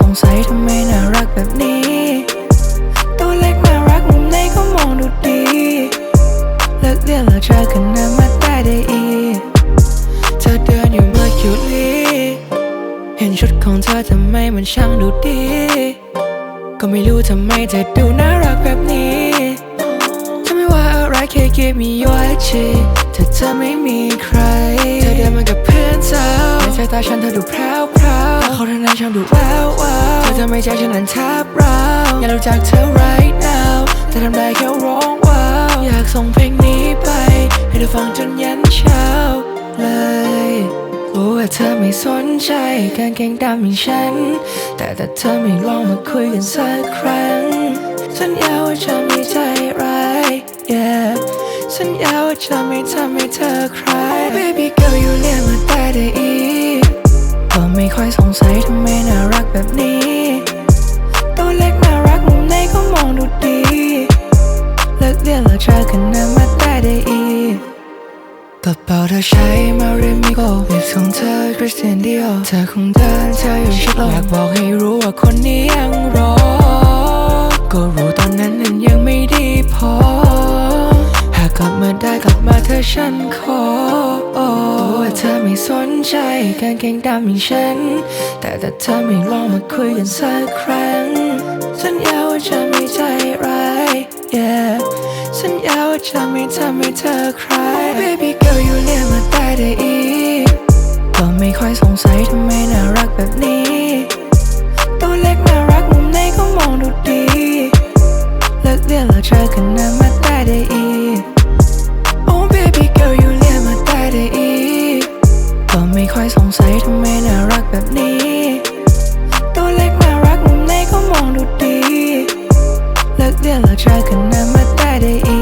สงสัยทำไมน่ารักแบบนี้ ตัวเล็กน่ารักมุมไหนก็มองดูดีเลิกเรียนแล้วเจอกันนะมาได้ได้อีกเธอเดินอยู่เมื่อคิวลีเห็นชุดของเธอทำไมมันช่างดูดี ก็ไม่รู้ทำไมเธอดูน่ารักแบบนี้ทำไมว่าอะไรแค่เก็บมีไว้ชีแต่เธอไม่มีใคร เธอเดินมากับเพื่อนสาวในสายตาฉันเธอดูแพรว ตาเขาทางในช่างดูแวววาวเธอทำไมใจฉันนั้นแทบร้าวอยากรู้จักเธอ right now แต่ทำได้แค่ร้องว้าวอยากส่งเพลงนี้ไป ให้เธอฟังจนยันเช้าเลยรู้ว่าเธอไม่สนใจการเก่งดำอย่างฉัน แต่แต่เธอไม่ลองมาคุยกันสักครั้ง สัญญาว่าจะไม่ใจร้าย yeah สัญญาว่าจะไม่ทำให้เธอใคร baby ทำไมน่ารักแบบนี้ ตัวเล็กน่ารักมุมไหนก็มองดูดีเลิกเรียนแล้วเจอกันนะมาแต่ได้อีกกระเป๋าเธอใช้มาเรมิโกลิปของเธอคริสเตียนดิโอเธอคงเดินเธออยู่ชิดลมอยากบอกให้รู้ว่าคนนี้ยังรอ ก็รู้ตอนนั้นนั้นยังไม่ดีพอ หากกลับมาได้กลับมาเธอฉันขอ เธอไม่สนใจการเกงดำอย่างฉัน แต่ถ้าเธอไม่ลองมาคุยกันสักครั้ง สัญญาว่าจะไม่ใจร้าย yeah สัญญาว่าจะไม่ทำให้เธอคลาย baby girl อยู่เรียมาได้แต่อีกก็ไม่ค่อยสงสัยทำไมน่ารักแบบนี้ ตัวเล็กน่ารักมุมไหนก็มองดูดี เลิกเรียนแล้วเจอกันนะมาได้แต่อีก ใสทำไมน่ารักแบบนี้ ตัวเล็กน่ารักมุมไหนก็มองดูดีเลิกเรียนแล้วเจขึ้นนะมาได้ได้อีก